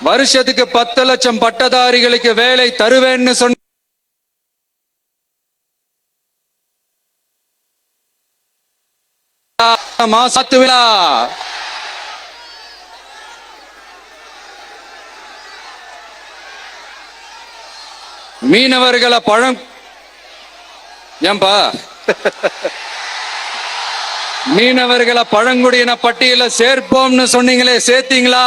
வருஷத்துக்கு பத்து லட்சம் பட்டதாரிகளுக்கு வேலை தருவேன்னு சொன்ன மாசத்து விழா மீனவர்களை பழம் ஏன்பா? மீனவர்களை பழங்குடியின பட்டியல சேர்ப்போம்னு சொன்னீங்களே சேர்த்தீங்களா?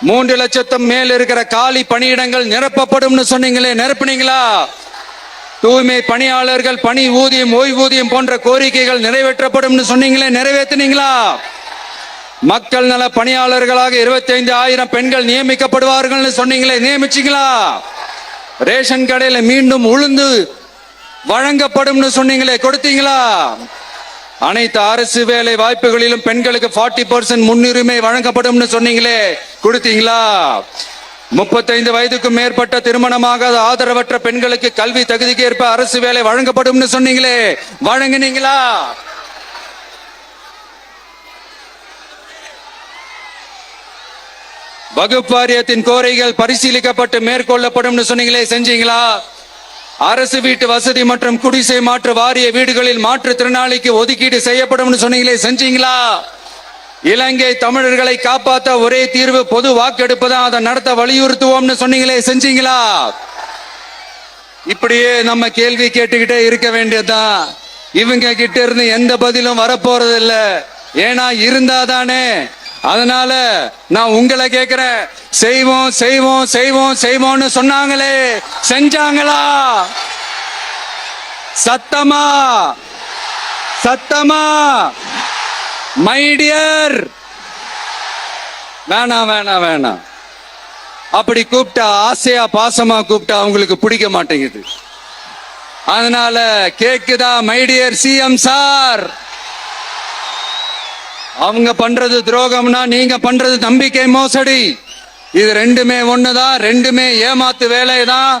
மூன்று லட்சத்தும் மேல் இருக்கிற காலி பணியிடங்கள் நிரப்பப்படும்னு சொன்னீங்களே நிரப்புனீங்களா? தூய்மை பணியாளர்கள் பணி ஊதியம் ஓய்வூதியம் போன்ற கோரிக்கைகள் நிறைவேற்றப்படும்னு சொன்னீங்களே நிறைவேற்றினீங்களா? மக்கள் நல பணியாளர்களாக 25000 ஆயிரம் பெண்கள் நியமிக்கப்படுவார்கள்னு சொன்னீங்களே நியமிச்சீங்களா? ரேஷன் கடையில மீண்டும் உளுந்து வழங்கப்படும்னு சொன்னீங்களே கொடுத்தீங்களா? அனைத்து அரசு வேலை வாய்ப்புகளிலும் பெண்களுக்கு 40% பர்சன்ட் முன்னுரிமை வழங்கப்படும்னு சொன்னீங்களே கொடுத்தீங்களா? முப்பத்தைந்து வயதுக்கும் மேற்பட்ட திருமணமாகாத ஆதரவற்ற பெண்களுக்கு கல்வி தகுதிக்கு ஏற்ப அரசு வேலை வழங்கப்படும்னு சொன்னீங்களே வழங்குனீங்களா? வகுப்பு வாரியத்தின் கோரிக்கைகள் பரிசீலிக்கப்பட்டு மேற்கொள்ளப்படும்னு சொன்னீங்களே செஞ்சீங்களா? அரசு வீட்டு வசதி மற்றும் குடிசை மாற்று வாரிய வீடுகளில் மாற்றுத்திறனாளிக்கு ஒதுக்கீடு செய்யப்படும்னு சொன்னீங்களே செஞ்சீங்களா? இலங்கை தமிழர்களை காப்பாத்த ஒரே தீர்வு பொது வாக்கெடுப்பு தான். அதை நடத்த வலியுறுத்துவோம்னு சொன்னீங்களே செஞ்சீங்களா? இப்படியே நம்ம கேள்வி கேட்டுக்கிட்டே இருக்க வேண்டியதுதான். இவங்க கிட்ட இருந்து எந்த பதிலும் வரப்போறது இல்ல ஏன்னா இருந்தாதானே அதனால நான் உங்களை கேக்குறேன். செய்வோம் செய்வோம் செய்வோம் செய்வோம்னு சொன்னாங்களே. செஞ்சாங்களா? சத்தமா? சத்தமா? மைடியர் வேணாம் வேணாம் வேணாம். அப்படி கூப்பிட்டா ஆசையா பாசமா கூப்பிட்டா அவங்களுக்கு பிடிக்க மாட்டேங்குது. அதனால கேக்குதா மைடியர் சிஎம் சார் அவங்க பண்றது துரோகம்னா நீங்க பண்றது நம்பிக்கை மோசடி. இது ரெண்டுமே ஒண்ணுதான் ரெண்டுமே ஏமாத்து வேலைதான்.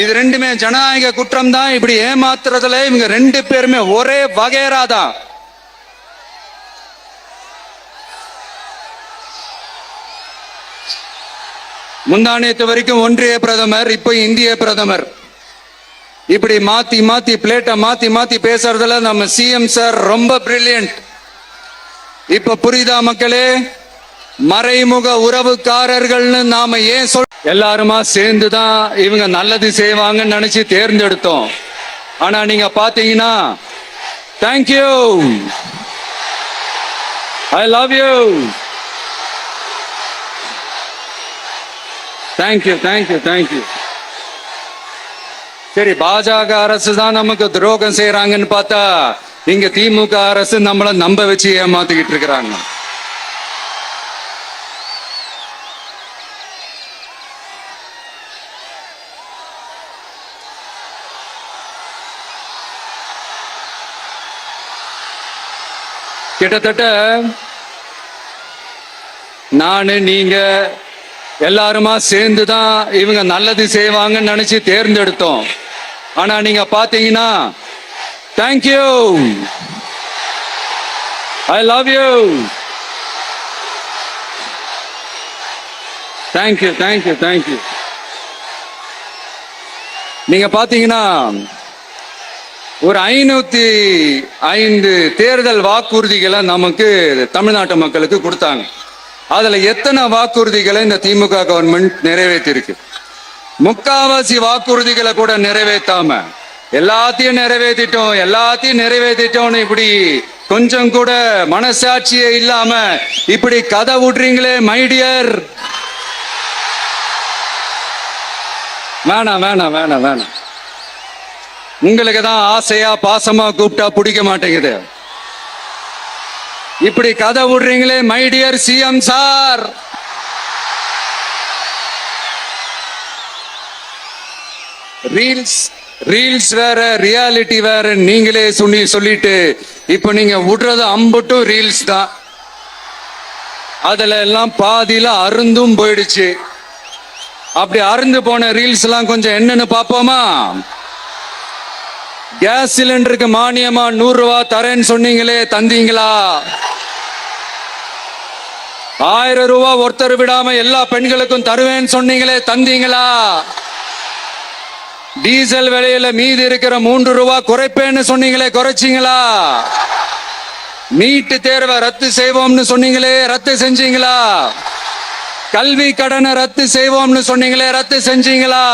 இது ரெண்டுமே ஜனநாயக குற்றம் தான் இப்படி ஏமாத்துறதுல இவங்க ரெண்டு பேருமே ஒரே வகைரா தான் வரைக்கும் ஒன்றிய பிரதமர் இப்போ இந்திய பிரதமர். இப்படி மாத்தி மாத்தி பிளேட்டை மாத்தி மாத்தி பேசுறதுல நம்ம சிஎம் சார் ரொம்ப பிரில்லியன்ட் இப்ப புரியுதா மக்களே? மறைமுக உறவுக்காரர்கள்னு நாம ஏன் சொல் எல்லாருமா சேர்ந்துதான் இவங்க நல்லது செய்வாங்கன்னு நினைச்சு தேர்ந்தெடுத்தோம். ஆனா நீங்க பாத்தீங்கன்னா thank you I love you thank you thank you thank you சரி பாஜக அரசு தான் நமக்கு துரோகம் செய்யறாங்கன்னு பார்த்தா இங்க திமுக அரசு நம்மளை நம்ப வச்சு ஏமாத்திக்கிட்டு இருக்கிறாங்க. கிட்டத்தட்ட நானு நீங்க எல்லாருமா சேர்ந்து தான் இவங்க நல்லது செய்வாங்கன்னு நினைச்சு தேர்ந்தெடுத்தோம். ஆனா நீங்க பாத்தீங்கன்னா thank you I love you thank you thank you thank you நீங்க பாத்தீங்கன்னா ஒரு ஐநூத்தி ஐந்து தேர்தல் வாக்குறுதிகளை நமக்கு தமிழ்நாட்டு மக்களுக்கு கொடுத்தாங்க. அதுல எத்தனை வாக்குறுதிகளை இந்த திமுக கவர்மெண்ட் நிறைவேற்றிருக்கு? முக்காவாசி வாக்குறுதிகளை கூட நிறைவேற்றாம எல்லாத்தையும் நிறைவேற்றிட்டோம் எல்லாத்தையும் நிறைவேற்றிட்டோம்னு இப்படி கொஞ்சம் கூட மனசாட்சியே இல்லாம இப்படி கதை விடுறீங்களே மைடியர் வேணாம் வேணாம் வேணாம் வேணாம். உங்களுக்கு தான் ஆசையா பாசமா கூப்பிட்டா பிடிக்க மாட்டேங்குது. இப்படி கதை விடுறீங்களே my dear CM sir reels reels வேற ரியாலிட்டி வேற நீங்களே சொல்லி சொல்லிட்டு இப்ப நீங்க விடுறது அம்பட்டும் ரீல்ஸ் தான். அதுல எல்லாம் பாதியில அருந்தும் போயிடுச்சு. அப்படி அருந்து போன ரீல்ஸ் எல்லாம் கொஞ்சம் என்னன்னு பாப்போமா கேஸ் சிலிண்டருக்கு மானியமா நூறு ரூபா தரேன்னு சொன்னீங்களே தந்தீங்களா? ஆயிரம் ரூபா ஒருத்தர் விடாம எல்லா பெண்களுக்கும் தருவேன்னு சொன்னீங்களே தந்தீங்களா? டீசல் விலையில மீதி இருக்கிற மூன்று ரூபா குறைப்பேன்னு சொன்னீங்களே குறைச்சிங்களா? நீட்டு தேர்வை ரத்து செய்வோம்னு சொன்னீங்களே ரத்து செஞ்சீங்களா? கல்வி கடனை ரத்து செய்வோம்னு சொன்னீங்களே ரத்து செஞ்சீங்களா?